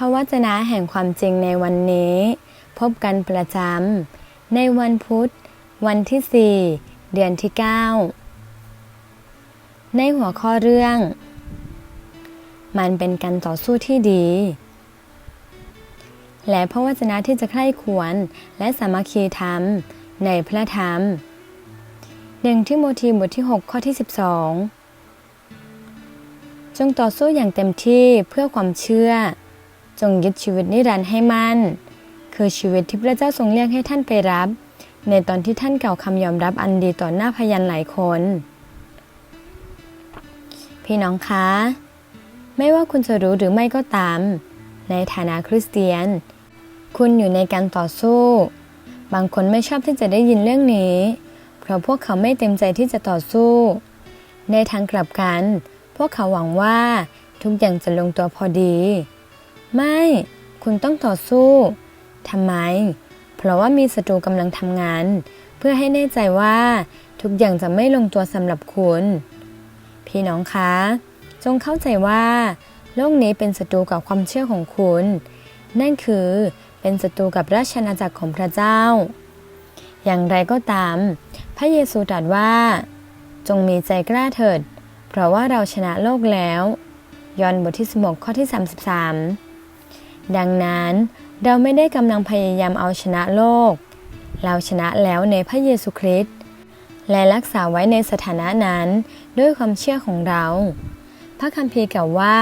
ระวจนะแห่งความจริงในวันนี้ พบกันประจำในวันพุธ วันที่ 4 เดือนที่ 9 ในหัวข้อเรื่อง มันเป็นการต่อสู้ที่ดี และพระวจนะที่จะใคร่ควรและสามัคคีธรรมในพระธรรมหนึ่งที่โมธีบทที่ 6 ข้อที่ 12 จงต่อสู้อย่างเต็มที่เพื่อความเชื่อ จงยึดชีวิตนิรันดร์ให้มั่น คือชีวิตที่พระเจ้าทรงเรียกให้ท่านไปรับ ในตอนที่ท่านกล่าวคำยอมรับอันดีต่อหน้าพยานหลายคน พี่น้องคะ ไม่ว่าคุณจะรู้หรือไม่ก็ตาม ในฐานะคริสเตียน คุณอยู่ในการต่อสู้ บางคนไม่ชอบที่จะได้ยินเรื่องนี้ เพราะพวกเขาไม่เต็มใจที่จะต่อสู้ ในทางกลับกัน พวกเขาหวังว่าทุกอย่างจะลงตัวพอดี ไม่ คุณต้องต่อสู้ทำไม เพราะว่ามีศัตรูกำลังทำงาน เพื่อให้แน่ใจว่าทุกอย่างจะไม่ลงตัวสำหรับคุณ พี่น้องคะ จงเข้าใจว่า โลกนี้เป็นศัตรูกับความเชื่อของคุณ นั่นคือเป็นศัตรูกับราชอาณาจักรของพระเจ้า อย่างไรก็ตาม พระเยซูตรัสว่า จงมีใจกล้าเถิด เพราะว่าเราชนะโลกแล้ว ยอห์นบทที่16ข้อที่ 33 ดังนั้นเราไม่ได้กำลังพยายามเอาชนะโลก เราชนะแล้วในพระเยซูคริสต์และรักษาไว้ในสถานะนั้นด้วยความเชื่อของเรา พระคัมภีร์กล่าวว่า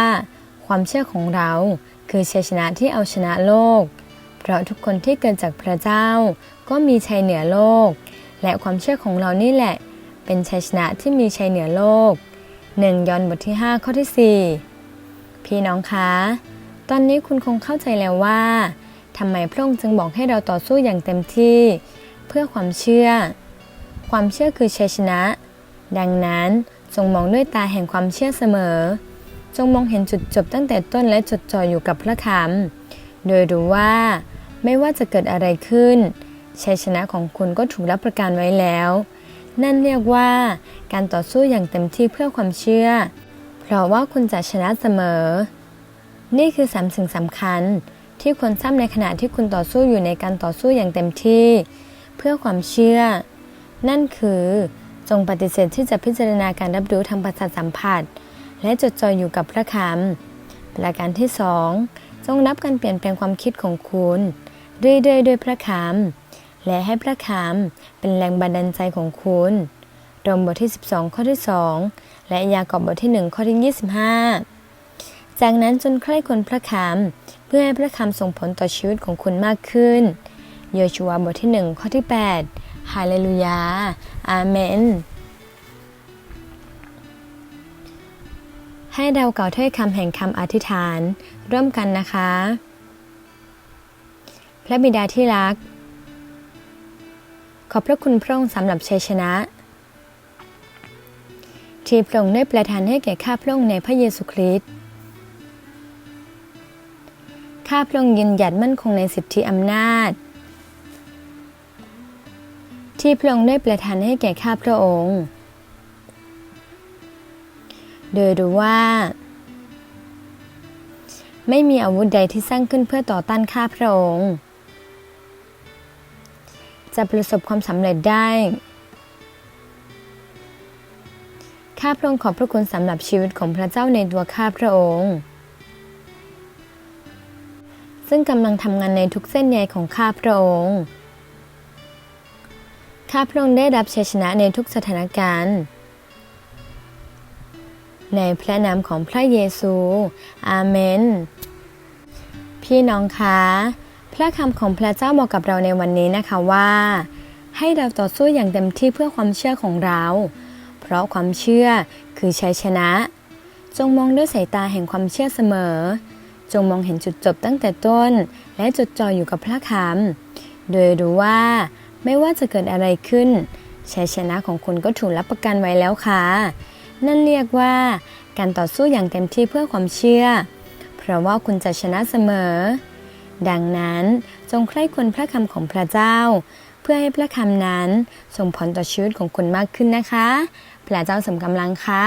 ความเชื่อของเราคือชัยชนะที่เอาชนะโลก เพราะทุกคนที่เกิดจากพระเจ้าก็มีชัยเหนือโลก และความเชื่อของเรานี่แหละ เป็นชัยชนะที่มีชัยเหนือโลกหนึ่งยอห์นบทที่ 5 ข้อที่ 4 พี่น้องคะ ตอนนี้คุณคงเข้าใจแล้วว่าทำไมพระองค์จึงบอกให้เราต่อสู้อย่างเต็มที่ เพื่อความเชื่อ ความเชื่อคือชัยชนะ ดังนั้นจงมองด้วยตาแห่งความเชื่อเสมอ จงมองเห็นจุดจบตั้งแต่ต้นและจดจ่ออยู่กับพระคำโดยรู้ว่าไม่ว่าจะเกิดอะไรขึ้นชัยชนะของคุณก็ถูกรับประกันไว้แล้ว นั่นเรียกว่าการต่อสู้อย่างเต็มที่เพื่อความเชื่อ เพราะว่าคุณจะชนะเสมอ นี่คือสามสิ่งสำคัญ ที่ควรทราบในขณะที่คุณต่อสู้อยู่ในการต่อสู้อย่างเต็มที่ เพื่อความเชื่อ นั่นคือ จงปฏิเสธที่จะพิจารณาการรับรู้ทางประสาทสัมผัส และจดจ่ออยู่กับพระคำประการที่สองจงรับการเปลี่ยนแปลงความคิดของคุณ เรื่อยๆด้วยพระคำและให้พระคำเป็นแรงบันดาลใจของคุณรมบทที่ 12 ข้อที่ 2 และยากอบบทที่ 1 ข้อที่ 25 จากนั้นจนใคร่คนพระคำเพื่อให้พระคำส่งผลต่อชีวิตของคุณมากขึ้น โยชัวบทที่ 1 ข้อที่ 8 ฮาเลลูยา อาเมน ให้เรากล่าถ้อยคำแห่งคำอธิษฐานร่วมกันนะคะ พระบิดาที่รัก ขอบพระคุณพระองค์สำหรับชัยชนะที่พระองค์ได้ประทานให้แก่ข้าพระองค์ในพระเยซูคริสต์ ข้าพระองค์ยืนหยัดมั่นคงในสิทธิอำนาจ ที่พระองค์ได้ประทานให้แก่ข้าพระองค์ โดยรู้ว่า ไม่มีอาวุธใดที่สร้างขึ้นเพื่อต่อต้านข้าพระองค์ จะประสบความสำเร็จได้ข้าพระองค์ขอบพระคุณสำหรับชีวิตของพระเจ้าในตัวข้าพระองค์ ซึ่งกำลังทำงานในทุกเส้นใยของข้าพระองค์ ข้าพระองค์ได้รับชัยชนะในทุกสถานการณ์ ในพระนามของพระเยซู อาเมน พี่น้องคะ พระคำของพระเจ้าบอกกับเราในวันนี้นะคะว่า ให้เราต่อสู้อย่างเต็มที่เพื่อความเชื่อของเรา เพราะความเชื่อคือชัยชนะ จงมองด้วยสายตาแห่งความเชื่อเสมอ จงมองเห็นจุดจบตั้งแต่ต้น และจดจ่ออยู่กับพระคำโดยรู้ว่าไม่ว่าจะเกิดอะไรขึ้นชัยชนะของคุณก็ถูกรับประกันไว้แล้วค่ะ นั่นเรียกว่า การต่อสู้อย่างเต็มที่เพื่อความเชื่อ เพราะว่าคุณจะชนะเสมอ ดังนั้นจงใคร่ควรพระคำของพระเจ้า เพื่อให้พระคำนั้นส่งผลต่อชีวิตของคุณมากขึ้นนะคะ พระเจ้าสมกำลังค่ะ